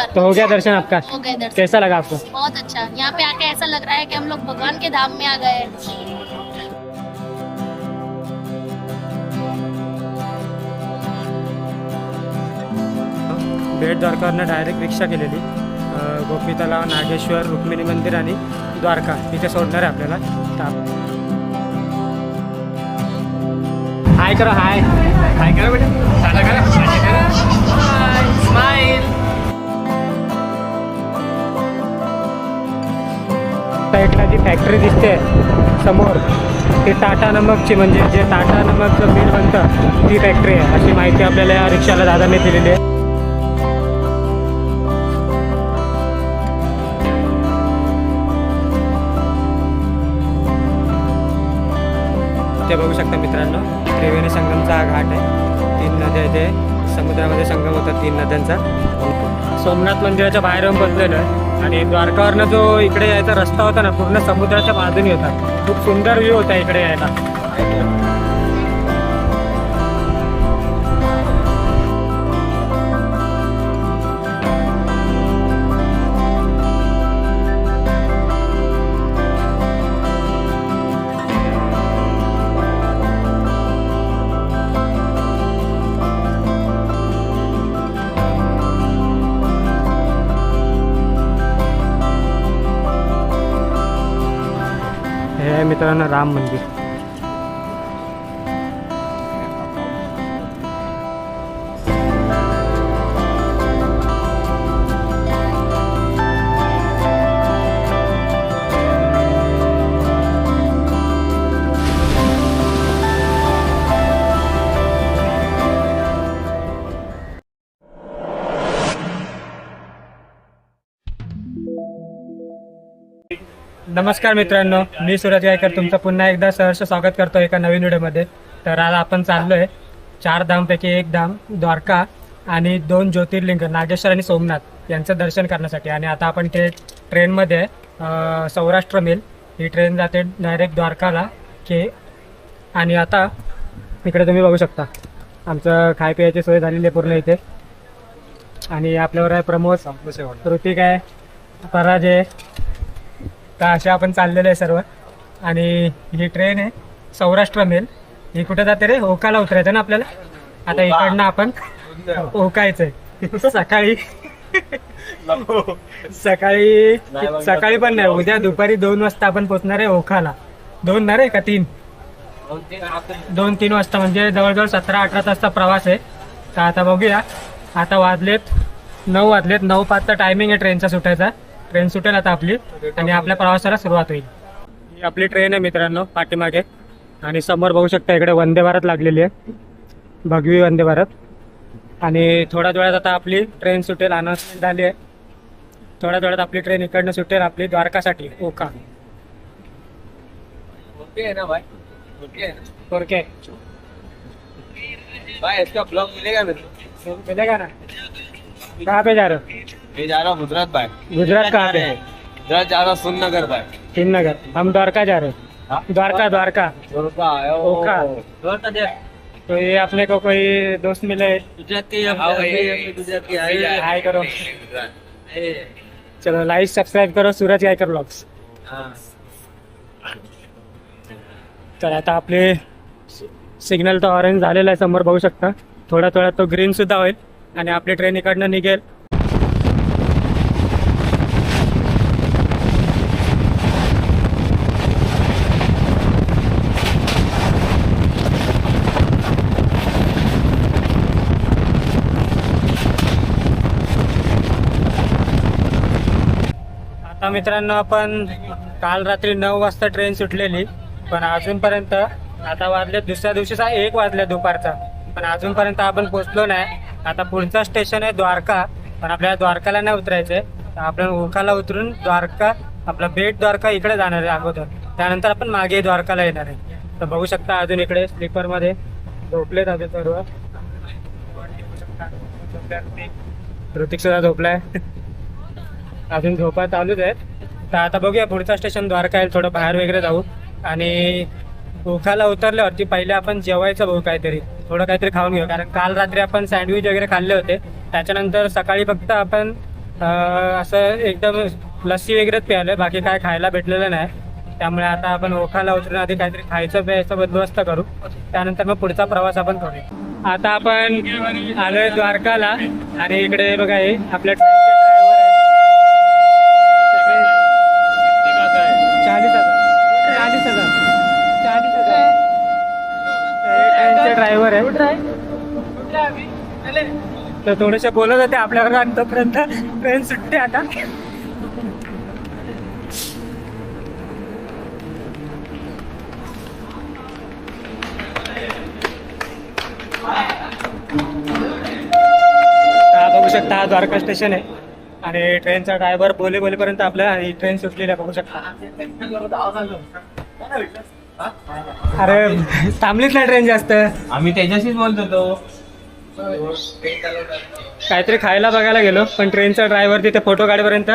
बार तो हो गया दर्शन आपका? हो गए दर्शन। कैसा लगा आपको? बहुत अच्छा। यहाँ पे आके ऐसा लग रहा है कि हम लोग भगवान के धाम में आ गए। हैं। बेट द्वारकावरनं डायरेक्ट रिक्षा केलेली. अं, गोपी तलाव नागेश्वर रुक्मिणी मंदिर आणि द्वारका इथे सोडणार आहे आपल्याला. हाय करा हाय हाय करा बेटा. करा साईडला जी फॅक्टरी दिसते समोर ती टाटा नमकची म्हणजे जे टाटा नमकचं मीठ बनतं ती फॅक्टरी आहे. अशी माहिती आपल्याला या रिक्षाला दादाने दिलेली आहे. ते बघू शकता मित्रांनो त्रिवेणी संगमचा हा घाट आहे. तीन नद्या इथे समुद्रामध्ये संगम होतात तीन नद्यांचा. सोमनाथ मंदिराच्या बाहेर बसलेलं आहे आणि द्वारकावरनं जो इकडे यायचा रस्ता होता ना पूर्ण समुद्राच्या बाजूने होता. खूप सुंदर व्ह्यू होता इकडे यायला. हे आहे राम मंदिर. नमस्कार मित्रांनो मी सूरज गायकर तुमचं पुन्हा एकदा सहर्ष स्वागत करतो एका नवीन व्हिडिओमध्ये. तर आज आपण चाललोय चार धामपैकी एक धाम द्वारका आणि दोन ज्योतिर्लिंग नागेश्वर आणि सोमनाथ यांचं दर्शन करण्यासाठी. आणि आता आपण ते ट्रेनमध्ये आहे, सौराष्ट्र मेल ही ट्रेन जाते डायरेक्ट द्वारकाला के आणि आता इकडे तुम्ही बघू शकता. आमचं खाय प्यायची सोय झालेली आहे पूर्ण इथे. आणि आपल्यावर आहे प्रमोद ऋतिक आहे पराज आहे तर अशा आपण चाललेलं आहे सर्व. आणि ही ट्रेन आहे सौराष्ट्र मेल ही कुठे जाते रे? ओकाला उतरायचं ना आपल्याला? आता इकडनं आपण ओकायचंय. सकाळी सकाळी सकाळी पण नाही उद्या दुपारी दोन वाजता आपण पोचणार आहे ओखाला दोन ना रे का तीन? दोन तीन वाजता. म्हणजे जवळजवळ सतरा अठरा तासचा प्रवास आहे. तर आता बघूया. आता वाजलेत नऊ वाजलेत. नऊ पाचचा टायमिंग आहे ट्रेनचा सुटायचा. ट्रेन सुटेल आता आपली आणि आपल्या प्रवासाला सुरुवात होईल. ही आपली ट्रेन आहे मित्रांनो पाठीमागे. आणि समोर बघू शकता इकडे वंदे भारत लागलेली आहे. भगवी वंदे भारत. आणि थोड्याच वेळात आता आपली ट्रेन सुटेल अनाउन्समेंट झाली आहे. थोड्याच वेळात आपली ट्रेन इकडनं सुटेल आपली द्वारकासाठी ओका ओके ना भाई? ओके ना? ओके. भाई इसका ब्लॉग मिलेगा मेरे को? मिलेगा ना? कहाँ पे जा रहे हो? मैं जा रहा हूँ गुजरात भाई। गुजरात कहाँ पे? गुजरात जा रहा हूँ सुननगर भाई। श्रीनगर हम द्वारका जा रहे हाँ? हैं। द्वारका द्वारका। द्वारका ओका। तो ये अपने को कोई दोस्त मिले? गुजरात के हाँ भाई। गुजरात के आए। हाय करो। ए, चलो लाइक सब्सक्राइब करो। सूरज गायकर ब्लॉग्स हाँ। तर आता आपले सिग्नल तर ऑरेंज झालेला आहे. समोर बघू शकता. थोडा थोडा तो ग्रीन सुद्धा होईल. आणि आपली ट्रेन इकडनं निघेल. आता मित्रांनो आपण काल रात्री नऊ वाजता ट्रेन सुटलेली पण अजूनपर्यंत आता वाजले दुसऱ्या दिवशीचा एक वाजल्या दुपारचा. पण अजूनपर्यंत आपण पोहोचलो नाही. आता पुढचं स्टेशन आहे द्वारका पण आपल्याला द्वारकाला नाही उतरायचंय. तर आपण ओखाला उतरून द्वारका आपला बेट द्वारका इकडे जाणार आहे अगोदर. त्यानंतर आपण मागे द्वारकाला येणार आहे. तर बघू शकता अजून इकडे स्लीपरमध्ये झोपले जाते सर्व. ऋतिक सुद्धा झोपलाय. अजून झोपा चालूच आहेत. तर आता बघूया पुढचा स्टेशन द्वारका आहे थोडं बाहेर वगैरे जाऊ. आणि ओखाला उतरल्यावरती पहिले आपण जेवायचं बघू काहीतरी. थोडं काहीतरी खाऊन घेऊ. कारण काल रात्री आपण सँडविच वगैरे खाल्ले होते. त्याच्यानंतर सकाळी फक्त आपण असं एकदम लस्सी वगैरेच प्यायलं बाकी काय खायला भेटलेलं नाही. त्यामुळे आता आपण ओखाला उतरून आधी काहीतरी खायचं प्यायचं बंदोबस्त करू. त्यानंतर मग पुढचा प्रवास आपण करू आता आपण आलोय द्वारकाला. आणि इकडे बघा हे आपल्या ट्रेनचे ड्रायव्हर आहे चाळीस हजार चाळीस हजार चाळीस हजार हे ट्रेनचे ड्रायव्हर आहे. तर थोडेसे बोलत होते आपल्यावर आणि तोपर्यंत ट्रेन सुटते आता. हा बघू शकता हा द्वारका स्टेशन आहे. आणि ट्रेनचा ड्रायव्हर बोले बोलेपर्यंत आपलं आणि ट्रेन सुटलेली आहे. बघू शकता. अरे थांबलीच नाही ट्रेन जास्त. आम्ही त्याच्याशीच बोलत होतो. काहीतरी खायला बघायला गेलो पण ट्रेनचा ड्रायव्हर तिथे फोटो काढेपर्यंत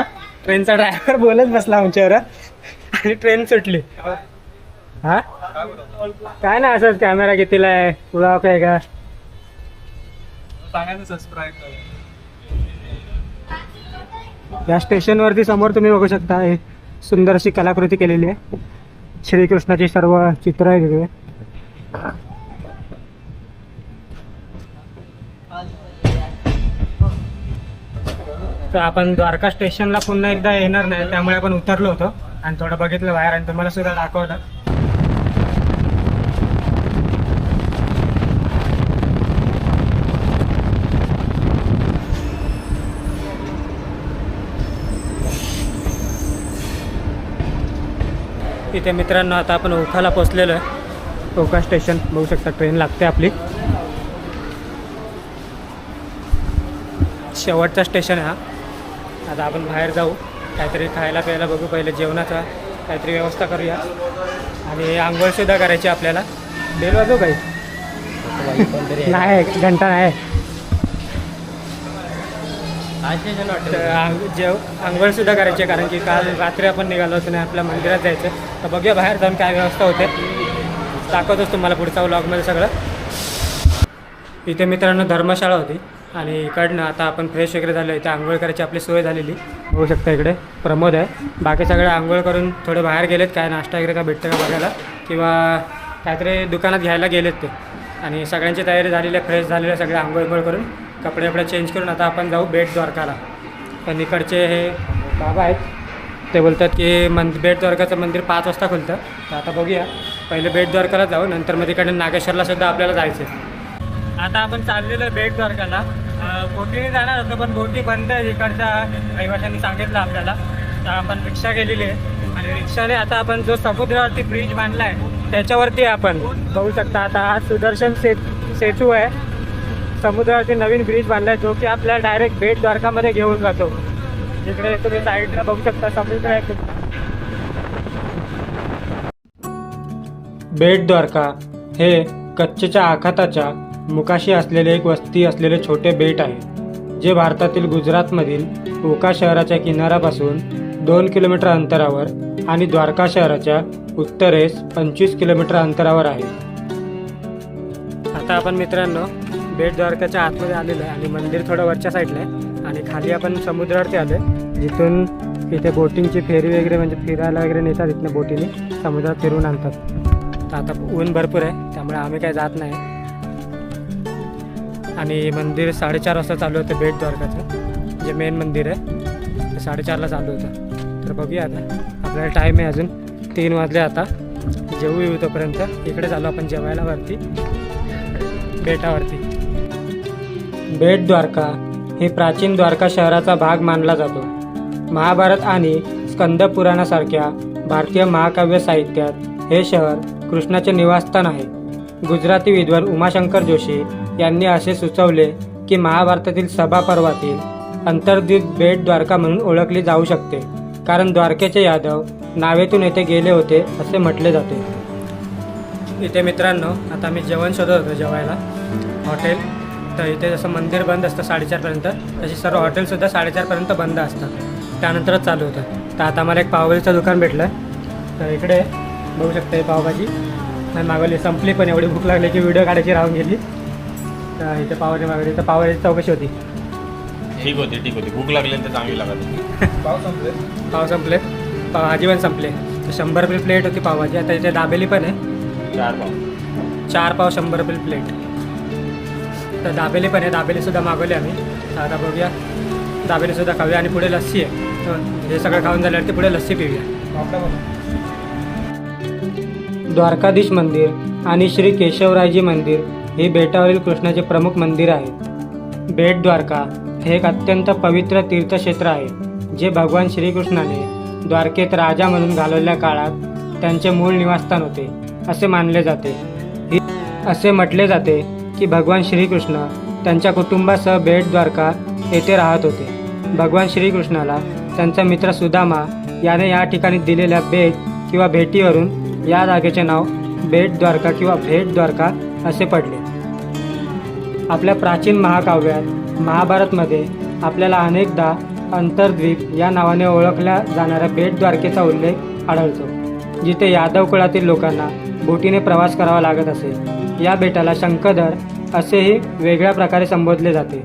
ट्रेनचा ड्रायव्हर बोलत बसला आमच्यावर. आणि ट्रेन सुटली. हा? काय ना असंच कॅमेरा कितीला आहे तुला काय का या स्टेशनवरती समोर तुम्ही बघू शकता सुंदर अशी कलाकृती केलेली आहे. श्रीकृष्णाची सर्व चित्र आहे तिथे तर आपण द्वारका स्टेशनला पुन्हा एकदा येणार नाही त्यामुळे आपण उतरलो होतो आणि थोडं बघितलं बाहेर आणि तुम्हाला सुद्धा दाखवलं. इथे मित्रांनो आता आपण ओखाला पोचलेलो आहे. ओखा स्टेशन बघू शकता ट्रेन लागते आपली. शेवटचा स्टेशन आहे हा. आता आपण बाहेर जाऊ. काहीतरी खायला प्यायला बघू पहिले जेवणाचा काहीतरी व्यवस्था करूया. आणि आंघोळसुद्धा करायची आपल्याला. बेल वाजू काही. नाही घंटा नाही. जेव आंघोळ सुद्धा करायची कारण की काल रात्री आपण निघालो होतो आणि आपल्या मंदिरात जायचं तर बघूया बाहेर जाऊन काय व्यवस्था होते. दाखवतोच तुम्हाला पुढच्या व्लॉगमध्ये सगळं. इथे मित्रांनो धर्मशाळा होती आणि इकडनं आता आपण फ्रेश वगैरे झालो इथे आंघोळ करायची आपली सोय झालेली. होऊ शकता इकडे प्रमोद आहे. बाकी सगळे आंघोळ करून थोडे बाहेर गेलेत. काय नाश्ता वगैरे का भेटतं का बघायला? किंवा काहीतरी दुकानात घ्यायला गेलेत ते. आणि सगळ्यांची तयारी झालेली आहे फ्रेश झालेली आहे सगळे आंघोळ आंघोळ करून. कपडे वपडे चेंज करून आता आपण जाऊ बेट द्वारकाला. पण इकडचे हे बाबा आहेत. ते बोलतात की मन बेटद्वारकाचं मंदिर पाच वाजता खुलतं. तर आता बघूया. पहिले बेटद्वारकाला जाऊ नंतर मग तिकडे नागेश्वरला सुद्धा आपल्याला जायचं आहे. आता आपण चाललेलो आहे बेट बोटीने जाणार होतो पण बोटी बंद आहे इकडच्या रहिवाशांनी सांगितलं आपल्याला. तर आपण रिक्षा गेलेली आहे. आणि रिक्षाने आता आपण जो समुद्रावरती ब्रिज बांधला आहे त्याच्यावरती आपण बघू शकता. आता हा सुदर्शन सेत सेतू आहे. समुद्रावरती नवीन ब्रिज बांधला आहे जो की आपल्याला डायरेक्ट बेट द्वारकामध्ये घेऊन जातो. इकडे तुम्ही साईडला बघू शकता समुद्र आहे बेट द्वारका हे कच्छच्या आखाताच्या मुकाशी असलेले एक वस्ती असलेले छोटे बेट आहे जे भारतातील गुजरातमधील ओका शहराच्या किनाऱ्यापासून दोन किलोमीटर अंतरावर आणि द्वारका शहराच्या उत्तरेस पंचवीस किलोमीटर अंतरावर आहे. आता आपण मित्रांनो बेट द्वारकाच्या आतमध्ये आलेलो आहे आणि मंदिर थोडं वरच्या साईडला आहे आणि खाली आपण समुद्रावरती आलो आहे जिथून इथे बोटिंगची फेरी वगैरे म्हणजे फिरायला वगैरे नेतात इथनं बोटीने समुद्रात फिरून आणतात. तर आता ऊन भरपूर आहे त्यामुळे आम्ही काही जात नाही. आणि मंदिर साडेचार वाजता चालू होतं बेट द्वारकाचं जे मेन मंदिर आहे ते साडेचारला चालू होतं. तर बघूया आता आपल्याला टाईम आहे अजून तीन वाजले आता. जेवू येऊ तोपर्यंत इकडे चालू आपण जेवायला वरती बेटावरती. बेट द्वारका हे प्राचीन द्वारका शहराचा भाग मानला जातो. महाभारत आणि स्कंद पुराणासारख्या भारतीय महाकाव्य साहित्यात हे शहर कृष्णाचे निवासस्थान आहे. गुजराती विद्वान उमाशंकर जोशी यांनी असे सुचवले की महाभारतातील सभा पर्वातील अंतर्द्वीप बेट द्वारका म्हणून ओळखली जाऊ शकते कारण द्वारकेचे यादव नावेतून येथे गेले होते असे म्हटले जाते. इथे मित्रांनो आता मी जेवण शोधत होतो जेवायला. हॉटेल तर इथे जसं मंदिर बंद असतं साडेचारपर्यंत तशी सर्व हॉटेलसुद्धा साडेचारपर्यंत बंद असतात. त्यानंतरच चालू होतं. तर आता मला एक पावभाजीचं दुकान भेटलं. तर इकडे बघू शकता ही पावभाजी. नाही मागवली संपली पण एवढी भूक लागली की व्हिडिओ काढायची राहून गेली. तर इथे पावभाजी मागवली. तर पावभाजी चौकशी होती? ठीक होती ठीक होती. भूक लागली तर चांगली लागत होती. पाव संपले? भाजी पण संपले. तर शंभर रुपये प्लेट होती पावभाजी. आता इथे दाबेली पण आहे. चार पाव. चार पाव शंभर रुपये प्लेट. तर दाबेली पण आहे. दाबेलीसुद्धा मागवली आम्ही. तर आता बघूया. दाबेलीसुद्धा खाऊया. आणि पुढे लस्सी आहे. हे सगळं खाऊन झाल्यावरती पुढे लस्सी पिऊया. द्वारकाधीश मंदिर आणि श्री केशवरायजी मंदिर हे बेटावरील कृष्णाचे प्रमुख मंदिर आहे. बेट द्वारका हे एक अत्यंत पवित्र तीर्थक्षेत्र आहे जे भगवान श्रीकृष्णाने द्वारकेत राजा म्हणून घालवलेल्या काळात त्यांचे मूळ निवासस्थान होते असे मानले जाते. ही- असे म्हटले जाते की भगवान श्रीकृष्ण त्यांच्या कुटुंबासह बेट द्वारका येथे राहत होते. भगवान श्रीकृष्णाला त्यांचा मित्र सुदामा याने या ठिकाणी दिलेल्या भेट किंवा भेटीवरून या जागेचे नाव बेट द्वारका किंवा भेट द्वारका असे पडले. आपल्या प्राचीन महाकाव्यात महाभारतमध्ये आपल्याला अनेकदा अंतर्द्वीप या नावाने ओळखल्या जाणाऱ्या बेटद्वारकेचा उल्लेख आढळतो जिथे यादव कुळातील लोकांना बोटीने प्रवास करावा लागत असे. या बेटाला शंखधर असेही वेगळ्या प्रकारे संबोधले जाते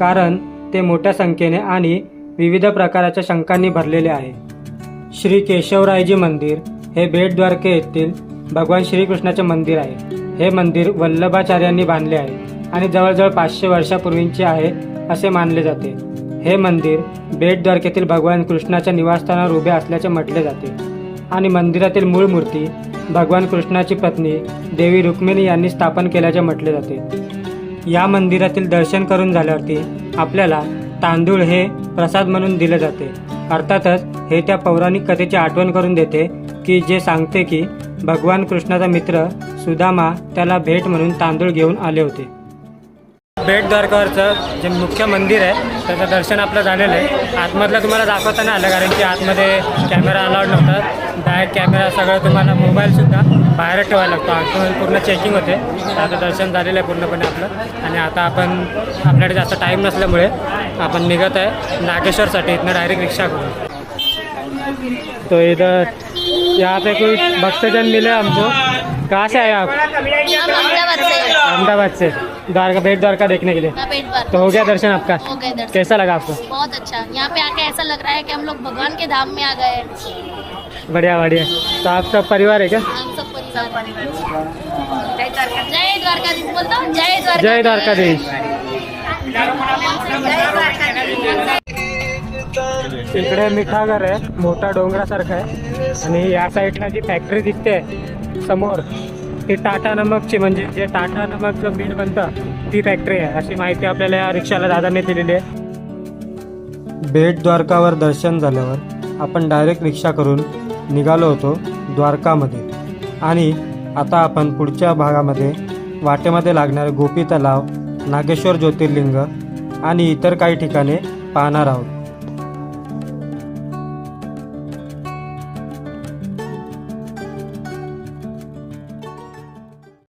कारण ते मोठ्या संख्येने आणि विविध प्रकारच्या शंखांनी भरलेले आहे. श्री केशवरायजी मंदिर हे बेटद्वारके येथील भगवान श्रीकृष्णाचे मंदिर आहे. हे मंदिर वल्लभाचार्यांनी बांधले आहे आणि जवळजवळ पाचशे वर्षापूर्वींचे आहे असे मानले जाते. हे मंदिर बेटद्वारकेतील भगवान कृष्णाच्या निवासस्थानावर उभे असल्याचे म्हटले जाते आणि मंदिरातील मूळ मूर्ती भगवान कृष्णाची पत्नी देवी रुक्मिणी यांनी स्थापन केल्याचे म्हटले जाते. या मंदिरातील दर्शन करून झाल्यावरती आपल्याला तांदूळ हे प्रसाद म्हणून दिले जाते. अर्थातच हे त्या पौराणिक कथेची आठवण करून देते की जे सांगते की भगवान कृष्णाचा मित्र सुदामा त्याला भेट म्हणून तांदूळ घेऊन आले होते. बेट द्वारकावरचं जे मुख्य मंदिर आहे त्याचं दर्शन आपलं झालेलं आहे. आतमधलं तुम्हाला दाखवता नाही आलं कारण की आतमध्ये कॅमेरा अलाउड नव्हता. डायरेक्ट कॅमेरा सगळं तुम्हाला मोबाईलसुद्धा बाहेर ठेवायला लागतो. आतमध्ये पूर्ण चेकिंग होते. आता दर्शन झालेलं आहे पूर्णपणे आपलं. आणि आता आपण आपल्याकडे जास्त टाईम नसल्यामुळे आपण निघत आहे नागेश्वरसाठी. इथनं डायरेक्ट रिक्षा करू तो इधर यहाँ पे कोई भक्तजन मिले हमको कहाँ से आए आप। अहमदाबाद से द्वारका बेट द्वारका देखने के लिए? भर तो हो गया दर्शन आपका? हो दर्शन। कैसा लगा आपको? बहुत अच्छा। यहाँ पे आके ऐसा लग रहा है कि हम लोग भगवान के धाम में आ गए हैं। बढ़िया बढ़िया। तो आप सब परिवार है क्या? हम सब परिवार जय द्वारकाधीश बोलता हूँ जय द्वारकाधीश। जय द्वारकाधीश। इकडे मिठागर आहे मोठा डोंगरासारखा आहे आणि या साईडला जी फॅक्टरी दिसते समोर. हे टाटा नमकचे म्हणजे जे टाटा नमकचं बीड बनतं ती फॅक्टरी आहे. अशी माहिती आपल्याला या रिक्षाला दादाने दिलेली आहे. बेट द्वारकावर दर्शन झाल्यावर आपण डायरेक्ट रिक्षा करून निघालो होतो द्वारकामध्ये. आणि आता आपण पुढच्या भागामध्ये वाटेमध्ये लागणारे गोपी तलाव नागेश्वर ज्योतिर्लिंग आणि इतर काही ठिकाणे पाहणार आहोत.